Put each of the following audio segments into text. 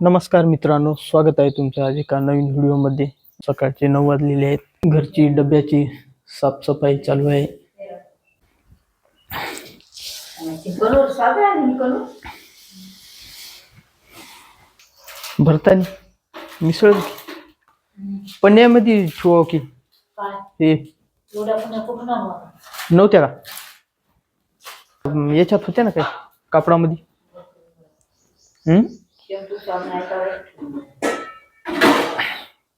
नमस्कार मित्रांनो स्वागत आहे तुमचं आज एका नवीन व्हिडिओमध्ये. सकाळचे नऊ वाजलेले आहेत. घरची डब्याची साफसफाई चालू आहे. भरतानी मिसळ पण्यामध्ये ठेवा की? हे. नव्हत्या का? याच्यात होत्या ना काय? कापडामध्ये? हम्म?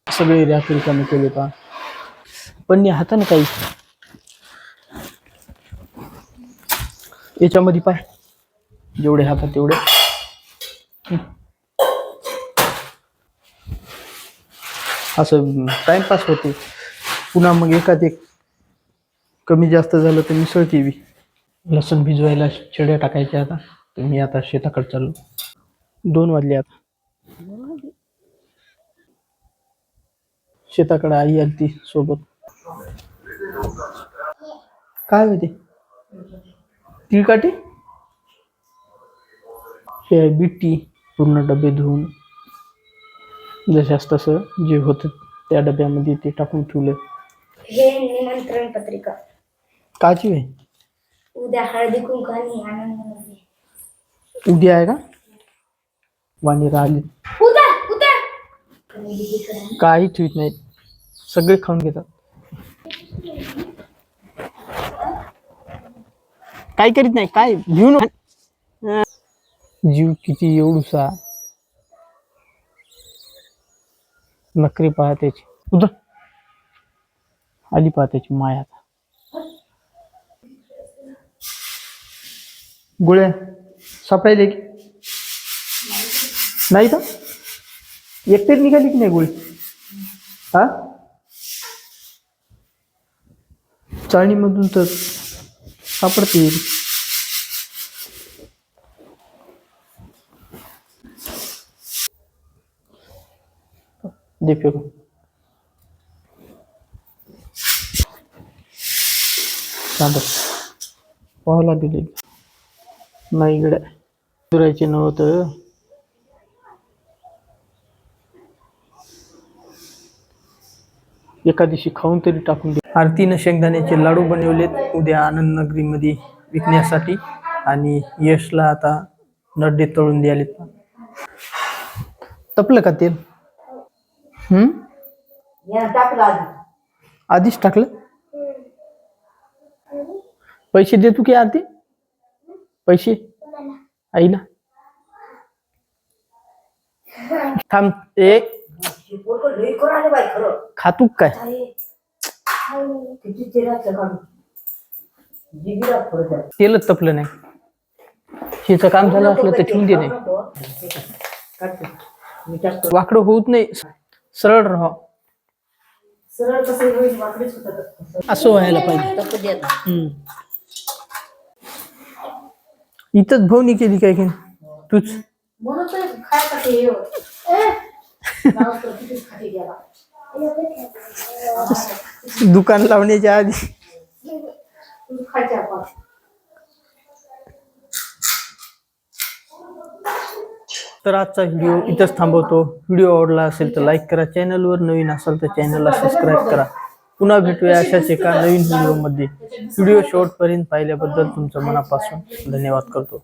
सगळे रॅक कमी केले का पण हाता ना काही. याच्यामध्ये पाय. जेवढे हातात तेवढे. असं टाइमपास होते. पुन्हा मग एकात एक कमी जास्त झालं तर मिसळते बी लसूण भिजवायला चिड्या टाकायच्या आता. तर मी आता शेताकडे चाललो. दोन वाजले आता. शेताकडे आई आली ती सोबत. काय होते? तिळकाठी? हे आहे बिट्टी पूर्ण डबे धुवून. जशास तसं जे होतं त्या डब्यामध्ये ते टाकून ठेवलं. हे निमंत्रण पत्रिका. काची आहे उद्या हळदी कुंकू आणि आनंद उद्या आहे का? वाणी राहिली. काही ठेवत नाहीत. सगळे खाऊन घेतात. काय करीत नाही काय? घेऊन जीव किती एवढूसा. नकरी पाहत्याची. उद आली पाहत्याची माया. गोळ्या सापडायला की? नाही का एकटेच निघाली की नाही गोळी? हा? चाळणीमधून तर सापडते. दे फेकून. पाहावं लागेल नाही गड्या. दुरायचे नव्हतं. एका दिवशी खाऊन तरी टाकून दे. आरतीनं शेंगदाण्याचे लाडू बनवलेत उद्या आनंद नगरीमध्ये विकण्यासाठी आणि यशला आता नड्डे तळून द्यालेत. तपलं का तेल? आधीच टाकलं? पैसे देतो की आरती? पैसे? आईला? थांब ए हे पोरगं लई करून आलं बाई खरं. खातू काय? अरे किती तेलाचं काढून जिगीला फरक आहे. तेलच तपलं नाही. हिचं काम झालं असलं तर ठेवून दे नाही. काढते. मी टाकतो. वाकडं होत नाही. सरळ राहा. सरळ कसं होईल? वाकडेच होतात असं व्हायला पाहिजे. देत हम्म. इथंच भवनी केली काय की तूच. म्हणून तर खायसाठी हे होत. दुकान लावण्याच्या आधी. तर आजचा व्हिडिओ इथंच थांबवतो. व्हिडिओ आवडला असेल तर लाईक करा. चॅनलवर नवीन असाल तर चॅनलला सबस्क्राईब करा. पुन्हा भेटूया अशाच एका नवीन व्हिडिओमध्ये. व्हिडिओ शेवटपर्यंत पाहिल्याबद्दल तुमचं मनापासून धन्यवाद करतो.